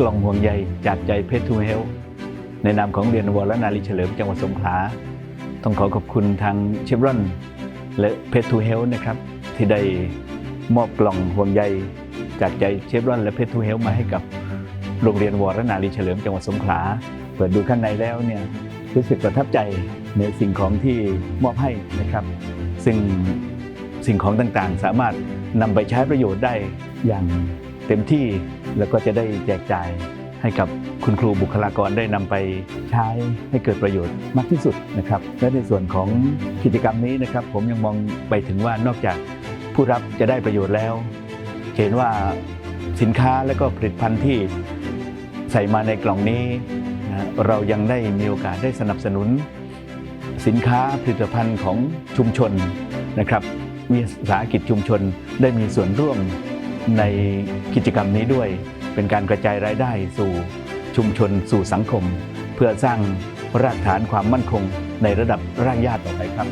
กล่องห่วงใยจากใจเพชรทูเฮลในนามของเรียนวรนารีเฉลิมจังหวัดสงขลาต้องขอขอบคุณทางเชฟรอนและเพชรทูเฮลนะครับ ที่ได้มอบกล่องห่วงใยจากใจเชฟรอนและเพชรทูเฮลมาให้กับโรงเรียนวรนารีเฉลิมจังหวัดสงขลาเปิดดูข้างในแล้วเนี่ยรู้สึกประทับใจในสิ่งของที่มอบให้นะครับ ซึ่งสิ่งของต่างๆ สามารถนำไปใช้ประโยชน์ได้อย่างเต็มที่ แล้วก็จะได้แจกจ่ายให้กับคุณครูบุคลากรได้นำไปใช้ให้เกิดประโยชน์มากที่สุดนะครับ และในส่วนของกิจกรรมนี้นะครับ ผมยังมองไปถึงว่านอกจากผู้รับจะได้ประโยชน์แล้วเห็นว่าสินค้าและก็ผลิตภัณฑ์ที่ใส่มาในกล่องนี้นะเรายังได้มีโอกาสได้สนับสนุน สินค้าผลิตภัณฑ์ของชุมชนนะครับวิสาหกิจชุมชนได้มีส่วนร่วม ในกิจกรรมนี้ด้วย เป็นการกระจายรายได้สู่ชุมชนสู่สังคม เพื่อสร้างรากฐานความมั่นคงในระดับรากหญ้าต่อไปครับ